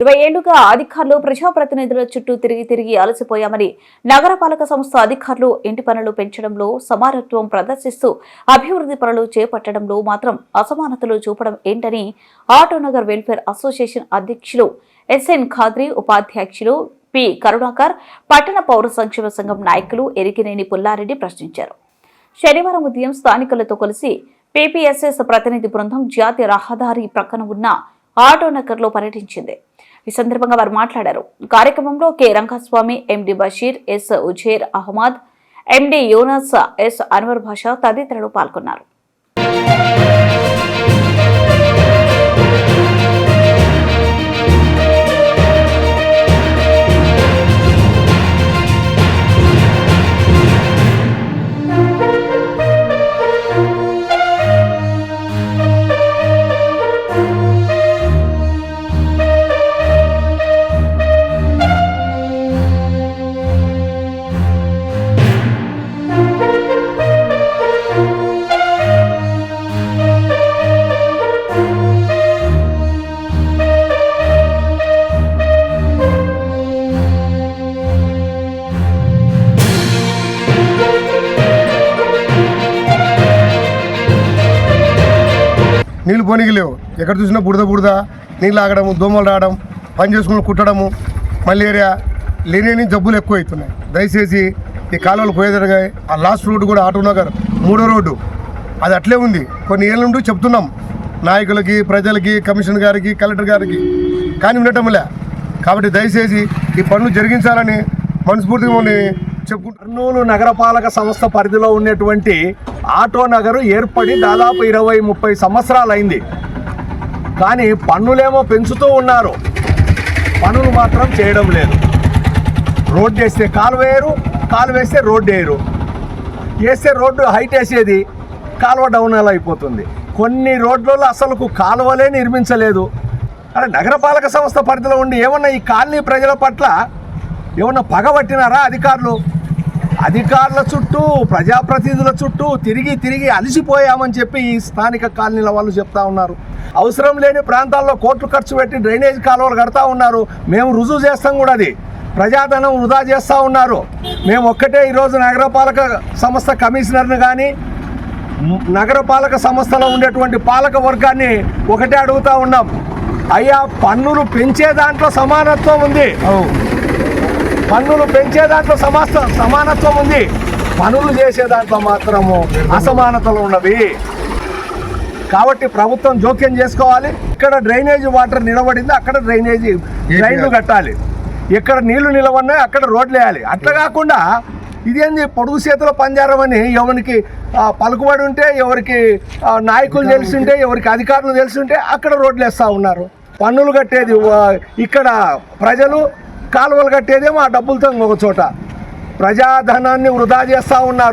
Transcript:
ఇరవై ఏళ్ళుగా అధికారులు ప్రజాప్రతినిధుల చుట్టూ తిరిగి తిరిగి అలసిపోయామని నగరపాలక సంస్థ అధికారులు ఇంటి పనులు పెంచడంలో సమానత్వం ప్రదర్శిస్తూ అభివృద్ధి పనులు చేపట్టడంలో మాత్రం అసమానతలు చూపడం ఏంటని ఆటోనగర్ వెల్ఫేర్ అసోసియేషన్ అధ్యక్షులు ఎస్ఎన్ ఖాద్రి ఉపాధ్యక్షులు పి కరుణాకర్ పట్టణ పౌర సంక్షేమ సంఘం నాయకులు ఎరిగినేని పుల్లారెడ్డి ప్రశ్నించారు. శనివారం ఉదయం స్థానికులతో కలిసి పీపీఎస్ఎస్ ప్రతినిధి బృందం జాతీయ రహదారి ప్రక్కన ఉన్న ఆటోనగర్లో పర్యటించింది. ఈ సందర్భంగా వారు మాట్లాడారు. కార్యక్రమంలో K. Rangaswamy M D Basheer S. Uzair Ahmed M D Younus S. Anwar Basha తదితరులు పాల్గొన్నారు. నీళ్ళు పోనీకి లేవు. ఎక్కడ చూసినా బుడద బుడద నీళ్ళు ఆగడము దోమలు రావడం పని చేసుకుని కుట్టడము మలేరియా లేని జబ్బులు ఎక్కువ అవుతున్నాయి దయచేసి ఈ కాలువలు పోయేదరగా ఆ లాస్ట్ రోడ్డు కూడా ఆటో నగర్ మూడో రోడ్డు. అది అట్లే ఉంది. కొన్ని ఏళ్ళ నుండి చెప్తున్నాం. నాయకులకి ప్రజలకి కమిషనర్ గారికి కలెక్టర్ గారికి. కానీ ఉండటంలే కాబట్టి దయచేసి ఈ పనులు జరిగించాలని మనస్ఫూర్తిగా చెప్పుకుంటూ కర్నూలు నగరపాలక సంస్థ పరిధిలో ఉన్నటువంటి ఆటో నగరు ఏర్పడి దాదాపు ఇరవై ముప్పై సంవత్సరాలైంది. కానీ పన్నులేమో పెంచుతూ ఉన్నారు. పనులు మాత్రం చేయడం లేదు. రోడ్డు వేస్తే కాలువ వేయరు కాలువ వేస్తే రోడ్డు వేయరు. వేస్తే రోడ్డు హైట్ వేసేది కాలువ డౌన్ అలా అయిపోతుంది. కొన్ని రోడ్లలో అసలుకు కాలువలే నిర్మించలేదు. అరే నగరపాలక సంస్థ పరిధిలో ఉండి ఏమన్నా ఈ కాలనీ ప్రజల పట్ల ఏమన్నా పగబట్టినారా అధికారులు? అధికారుల చుట్టూ ప్రజాప్రతినిధుల చుట్టూ తిరిగి తిరిగి అలసిపోయామని చెప్పి ఈ స్థానిక కాలనీల వాళ్ళు చెప్తా ఉన్నారు. అవసరం లేని ప్రాంతాల్లో కోట్లు ఖర్చు పెట్టి డ్రైనేజ్ కాలువలు కడతా ఉన్నారు. మేము రుజువు చేస్తాం కూడా అది. ప్రజాధనం వృధా చేస్తూ ఉన్నారు. మేము ఒక్కటే ఈరోజు నగరపాలక సంస్థ కమిషనర్ని కానీ నగరపాలక సంస్థలో ఉండేటువంటి పాలక వర్గాన్ని ఒకటే అడుగుతా ఉన్నాం. అయ్యా పన్నులు పెంచే దాంట్లో సమానత్వం ఉంది. పన్నులు పెంచే దాంట్లో సమాస్త సమానత్వం ఉంది. పనులు చేసే దాంట్లో మాత్రము అసమానతలు ఉన్నవి. కాబట్టి ప్రభుత్వం జోక్యం చేసుకోవాలి. ఇక్కడ డ్రైనేజ్ వాటర్ నిలబడింది అక్కడ డ్రైనేజీ డ్రైన్లు కట్టాలి. ఎక్కడ నీళ్ళు నిలబడినాయి అక్కడ రోడ్లు వేయాలి. అట్లా కాకుండా ఇదేంది పొడుగు చేతిలో పంజారం అని ఎవరికి పలుకుబడి ఉంటే ఎవరికి నాయకులు తెలిసింటే ఎవరికి అధికారులు తెలిసింటే అక్కడ రోడ్లు వేస్తూ ఉన్నారు. పన్నులు కట్టేది ఇక్కడ ప్రజలు కాలువలు కట్టేదేమో ఆ డబ్బులతో ఇంకొక చోట. ప్రజాధనాన్ని వృధా చేస్తూ ఉన్నారు.